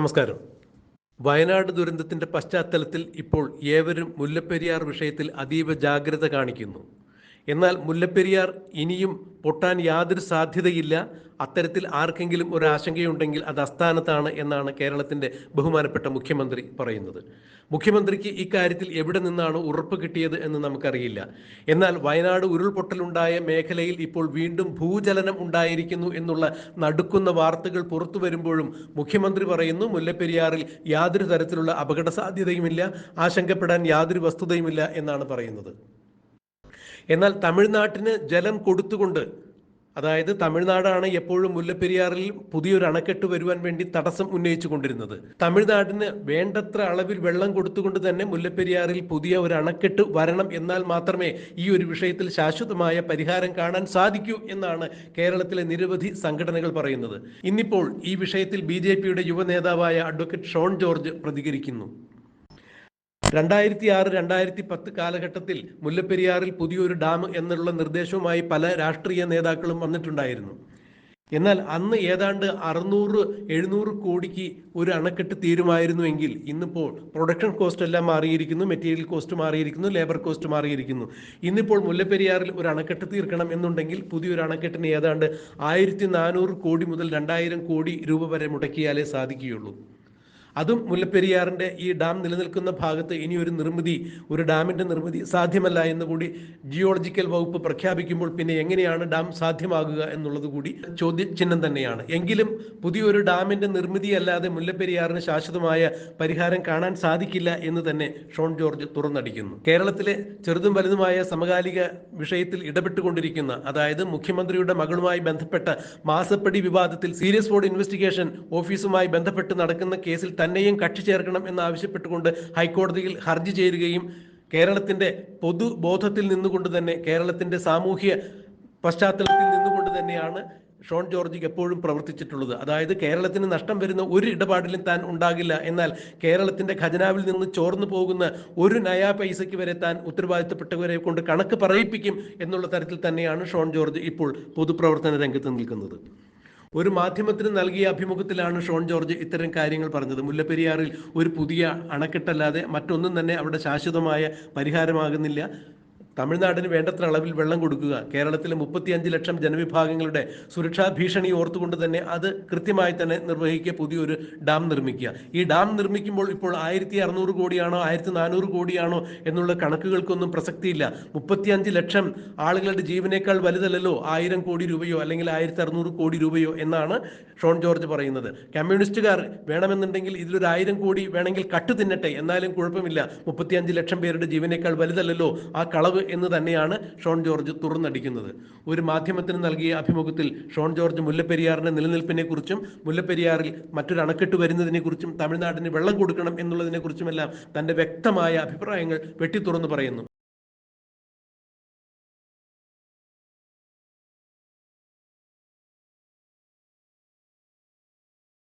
നമസ്കാരം. വയനാട് ദുരന്തത്തിന്റെ പശ്ചാത്തലത്തിൽ ഇപ്പോൾ ഏവരും മുല്ലപ്പെരിയാർ വിഷയത്തിൽ അതീവ ജാഗ്രത കാണിക്കുന്നു. എന്നാൽ മുല്ലപ്പെരിയാർ ഇനിയും പൊട്ടാൻ യാതൊരു സാധ്യതയില്ല. അത്തരത്തിൽ ആർക്കെങ്കിലും ഒരു ആശങ്കയുണ്ടെങ്കിൽ അത് അസ്ഥാനത്താണ് എന്നാണ് കേരളത്തിന്റെ ബഹുമാനപ്പെട്ട മുഖ്യമന്ത്രി പറയുന്നത്. മുഖ്യമന്ത്രിക്ക് ഇക്കാര്യത്തിൽ എവിടെ നിന്നാണ് ഉറപ്പ് കിട്ടിയത് എന്ന് നമുക്കറിയില്ല. എന്നാൽ വയനാട് ഉരുൾപൊട്ടലുണ്ടായ മേഖലയിൽ ഇപ്പോൾ വീണ്ടും ഭൂചലനം ഉണ്ടായിരിക്കുന്നു എന്നുള്ള നടുക്കുന്ന വാർത്തകൾ പുറത്തു വരുമ്പോഴും മുഖ്യമന്ത്രി പറയുന്നു മുല്ലപ്പെരിയാറിൽ യാതൊരു തരത്തിലുള്ള അപകട സാധ്യതയുമില്ല ആശങ്കപ്പെടാൻ യാതൊരു വസ്തുതയുമില്ല എന്നാണ് പറയുന്നത്. എന്നാൽ തമിഴ്നാട്ടിന് ജലം കൊടുത്തുകൊണ്ട് അതായത് തമിഴ്നാടാണ് എപ്പോഴും മുല്ലപ്പെരിയാറിൽ പുതിയൊരു അണക്കെട്ട് വരുവാൻ വേണ്ടി തടസ്സം ഉന്നയിച്ചു കൊണ്ടിരുന്നത് തമിഴ്നാടിന് വേണ്ടത്ര അളവിൽ വെള്ളം കൊടുത്തുകൊണ്ട് തന്നെ മുല്ലപ്പെരിയാറിൽ പുതിയ ഒരു അണക്കെട്ട് വരണം എന്നാൽ മാത്രമേ ഈ ഒരു വിഷയത്തിൽ ശാശ്വതമായ പരിഹാരം കാണാൻ സാധിക്കൂ എന്നാണ് കേരളത്തിലെ നിരവധി സംഘടനകൾ പറയുന്നത്. ഇന്നിപ്പോൾ ഈ വിഷയത്തിൽ ബി യുവ നേതാവായ അഡ്വക്കേറ്റ് ഷോൺ ജോർജ് പ്രതികരിക്കുന്നു. രണ്ടായിരത്തി ആറ് രണ്ടായിരത്തി പത്ത് കാലഘട്ടത്തിൽ മുല്ലപ്പെരിയാറിൽ പുതിയൊരു ഡാം എന്നുള്ള നിർദ്ദേശവുമായി പല രാഷ്ട്രീയ നേതാക്കളും വന്നിട്ടുണ്ടായിരുന്നു. എന്നാൽ അന്ന് ഏതാണ്ട് അറുന്നൂറ് എഴുന്നൂറ് കോടിക്ക് ഒരു അണക്കെട്ട് തീരുമായിരുന്നുവെങ്കിൽ ഇന്നിപ്പോൾ പ്രൊഡക്ഷൻ കോസ്റ്റ് എല്ലാം മാറിയിരിക്കുന്നു മെറ്റീരിയൽ കോസ്റ്റ് മാറിയിരിക്കുന്നു ലേബർ കോസ്റ്റ് മാറിയിരിക്കുന്നു. ഇന്നിപ്പോൾ മുല്ലപ്പെരിയാറിൽ ഒരു അണക്കെട്ട് തീർക്കണം എന്നുണ്ടെങ്കിൽ പുതിയൊരു അണക്കെട്ടിന് ഏതാണ്ട് ആയിരത്തി കോടി മുതൽ രണ്ടായിരം കോടി രൂപ വരെ മുടക്കിയാലേ സാധിക്കുകയുള്ളൂ. അതും മുല്ലപ്പെരിയാറിന്റെ ഈ ഡാം നിലനിൽക്കുന്ന ഭാഗത്ത് ഇനി ഒരു നിർമ്മിതി ഒരു ഡാമിന്റെ നിർമ്മിതി സാധ്യമല്ല എന്ന് കൂടി ജിയോളജിക്കൽ വകുപ്പ് പ്രഖ്യാപിക്കുമ്പോൾ പിന്നെ എങ്ങനെയാണ് ഡാം സാധ്യമാകുക എന്നുള്ളത് കൂടി ചോദ്യചിഹ്നം തന്നെയാണ്. എങ്കിലും പുതിയൊരു ഡാമിന്റെ നിർമ്മിതി അല്ലാതെ മുല്ലപ്പെരിയാറിന് ശാശ്വതമായ പരിഹാരം കാണാൻ സാധിക്കില്ല എന്ന് തന്നെ ഷോൺ ജോർജ് തുറന്നടിക്കുന്നു. കേരളത്തിലെ ചെറുതും വലുതുമായ സമകാലിക വിഷയത്തിൽ ഇടപെട്ടുകൊണ്ടിരിക്കുന്ന അതായത് മുഖ്യമന്ത്രിയുടെ മകളുമായി ബന്ധപ്പെട്ട മാസപ്പടി വിവാദത്തിൽ സീരിയസ് ബോർഡ് ഇൻവെസ്റ്റിഗേഷൻ ഓഫീസുമായി ബന്ധപ്പെട്ട് നടക്കുന്ന കേസിൽ തന്നെയും കക്ഷി ചേർക്കണം എന്നാവശ്യപ്പെട്ടുകൊണ്ട് ഹൈക്കോടതിയിൽ ഹർജി ചേരുകയും കേരളത്തിന്റെ പൊതുബോധത്തിൽ നിന്നുകൊണ്ട് തന്നെ കേരളത്തിന്റെ സാമൂഹ്യ പശ്ചാത്തലത്തിൽ നിന്നുകൊണ്ട് തന്നെയാണ് ഷോൺ ജോർജ് എപ്പോഴും പ്രവർത്തിച്ചിട്ടുള്ളത്. അതായത് കേരളത്തിന് നഷ്ടം വരുന്ന ഒരു ഇടപാടിലും താൻ ഉണ്ടാകില്ല. എന്നാൽ കേരളത്തിന്റെ ഖജനാവിൽ നിന്ന് ചോർന്നു പോകുന്ന ഒരു നയാ പൈസയ്ക്ക് വരെ താൻ ഉത്തരവാദിത്തപ്പെട്ടവരെ കൊണ്ട് കണക്ക് പറയിപ്പിക്കും എന്നുള്ള തരത്തിൽ തന്നെയാണ് ഷോൺ ജോർജ് ഇപ്പോൾ പൊതുപ്രവർത്തന രംഗത്ത് നിൽക്കുന്നത്. ഒരു മാധ്യമത്തിന് നൽകിയ അഭിമുഖത്തിലാണ് ഷോൺ ജോർജ് ഇത്തരം കാര്യങ്ങൾ പറഞ്ഞത്. മുല്ലപ്പെരിയാറിൽ ഒരു പുതിയ അണക്കെട്ടല്ലാതെ മറ്റൊന്നും തന്നെ അവിടെ ശാശ്വതമായ പരിഹാരമാകുന്നില്ല. തമിഴ്നാടിന് വേണ്ടത്ര അളവിൽ വെള്ളം കൊടുക്കുക. കേരളത്തിലെ മുപ്പത്തിയഞ്ച് ലക്ഷം ജനവിഭാഗങ്ങളുടെ സുരക്ഷാ ഭീഷണി ഓർത്തുകൊണ്ട് തന്നെ അത് കൃത്യമായി തന്നെ നിർവഹിക്കുക പുതിയൊരു ഡാം നിർമ്മിക്കുക. ഈ ഡാം നിർമ്മിക്കുമ്പോൾ ഇപ്പോൾ ആയിരത്തി അറുന്നൂറ് കോടിയാണോ ആയിരത്തി നാനൂറ് കോടിയാണോ എന്നുള്ള കണക്കുകൾക്കൊന്നും പ്രസക്തിയില്ല. മുപ്പത്തിയഞ്ച് ലക്ഷം ആളുകളുടെ ജീവനേക്കാൾ വലുതല്ലല്ലോ ആയിരം കോടി രൂപയോ അല്ലെങ്കിൽ ആയിരത്തി അറുന്നൂറ് കോടി രൂപയോ എന്നാണ് ഷോൺ ജോർജ് പറയുന്നത്. കമ്മ്യൂണിസ്റ്റുകാർ വേണമെന്നുണ്ടെങ്കിൽ ഇതിലൊരു ആയിരം കോടി വേണമെങ്കിൽ കട്ട് തിന്നട്ടെ എന്നാലും കുഴപ്പമില്ല. മുപ്പത്തിയഞ്ച് ലക്ഷം പേരുടെ ജീവനേക്കാൾ വലുതല്ലല്ലോ ആ കളവ് എന്ന് തന്നെയാണ് ഷോൺ ജോർജ് തുറന്നടിക്കുന്നത്. ഒരു മാധ്യമത്തിന് നൽകിയ അഭിമുഖത്തിൽ ഷോൺ ജോർജ് മുല്ലപ്പെരിയാറിന്റെ നിലനിൽപ്പിനെ കുറിച്ചും മുല്ലപ്പെരിയാറിൽ മറ്റൊരു അണക്കെട്ട് വരുന്നതിനെ കുറിച്ചും തമിഴ്നാടിന് വെള്ളം കൊടുക്കണം എന്നുള്ളതിനെ കുറിച്ചുമെല്ലാം തന്റെ വ്യക്തമായ അഭിപ്രായങ്ങൾ വെട്ടിത്തുറന്ന് പറയുന്നു.